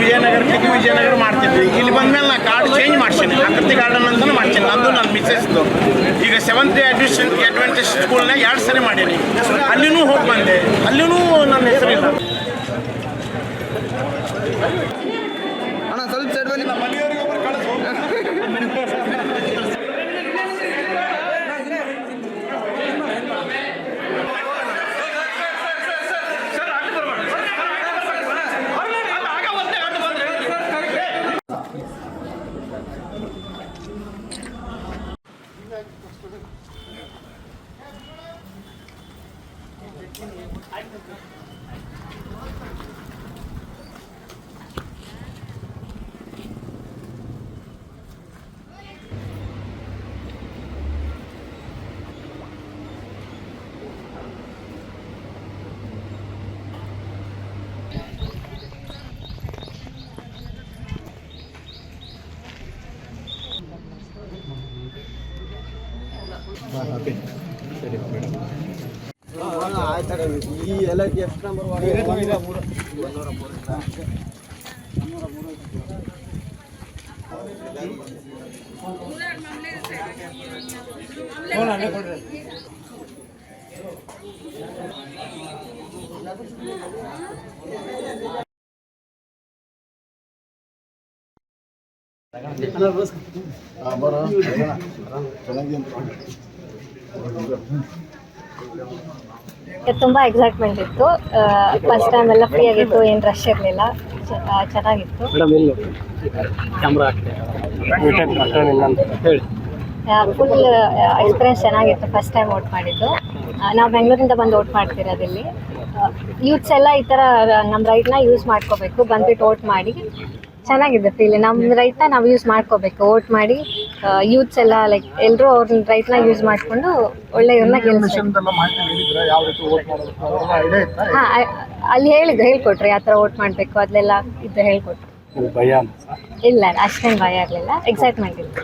ವಿಜಯನಗರಕ್ಕೆ ವಿಜಯನಗರ ಮಾಡ್ತಿದ್ವಿ. ಇಲ್ಲಿ ಬಂದ್ಮೇಲೆ ನಾ ಕಾರ್ಡ್ ಚೇಂಜ್ ಮಾಡ್ಸೀನಿ. ಆಕೃತಿ ಗಾರ್ಡನ್ ಅಂತಲೂ ಮಾಡ್ತೀನಿ ನಂದು ನನ್ನ ಮಿಸ್ಸಸ್ದು ಈಗ ಸೆವೆಂತ್ ಅಡ್ಮಿಷನ್ ಅಡ್ವೆಂಟೇಜ್ ಸ್ಕೂಲ್ನಾಗ ಎರಡು ಸರಿ ಮಾಡೀನಿ. ಅಲ್ಲಿನೂ ಹೋಗಿ ಬಂದೆ. ಅಲ್ಲಿನೂ Thank you. ಈ ಎಲ್ಲ ಎಷ್ಟು ನಂಬರ್ ತುಂಬ ಎಕ್ಸೈಟ್ಮೆಂಟ್ ಇತ್ತು. ಫಸ್ಟ್ ಟೈಮ್ ಎಲ್ಲ ಫ್ರೀ ಆಗಿತ್ತು ಏನು ರಶ್ ಇರಲಿಲ್ಲ. ಚೆನ್ನಾಗಿತ್ತು. ಫುಲ್ ಎಕ್ಸ್ಪೀರಿಯನ್ಸ್ ಚೆನ್ನಾಗಿತ್ತು ಫಸ್ಟ್ ಟೈಮ್ ಓಟ್ ಮಾಡಿದ್ದು. ನಾವು ಬೆಂಗಳೂರಿಂದ ಬಂದು ಓಟ್ ಮಾಡ್ತಿರೋದಿಲ್ಲಿ ಯೂತ್ಸ್ ಎಲ್ಲ ಈ ಥರ ನಮ್ಮ ರೈಟ್ನ ಯೂಸ್ ಮಾಡ್ಕೋಬೇಕು. ಬಂದ್ಬಿಟ್ಟು ಓಟ್ ಮಾಡಿ. ಚೆನ್ನಾಗಿದೆ ಫೀಲ್ ನಮ್ಮ ರೈಟ್ನ ನಾವು ಯೂಸ್ ಮಾಡ್ಕೋಬೇಕು. ವೋಟ್ ಮಾಡಿ ಯೂತ್ಸ್ ಎಲ್ಲ ಲೈಕ್ ಎಲ್ಲರೂ ಅವ್ರ ರೈಟ್ನ ಯೂಸ್ ಮಾಡಿಕೊಂಡು ಒಳ್ಳೆ ಇವ್ರನ್ನ ಗೆಲ್ಲಿಸ್ಬೇಕು ಹಾಂ ಅಲ್ಲಿ ಹೇಳಿದ್ರು ಹೇಳ್ಕೊಟ್ರಿ ಯಾವ ಥರ ವೋಟ್ ಮಾಡಬೇಕು ಅದೆಲ್ಲ ಇದು ಹೇಳ್ಕೊಟ್ರು. ಭಯ ಇಲ್ಲ ಅಷ್ಟೇನು ಭಯ ಆಗಲಿಲ್ಲ. ಎಕ್ಸೈಟ್ಮೆಂಟ್ ಇತ್ತು.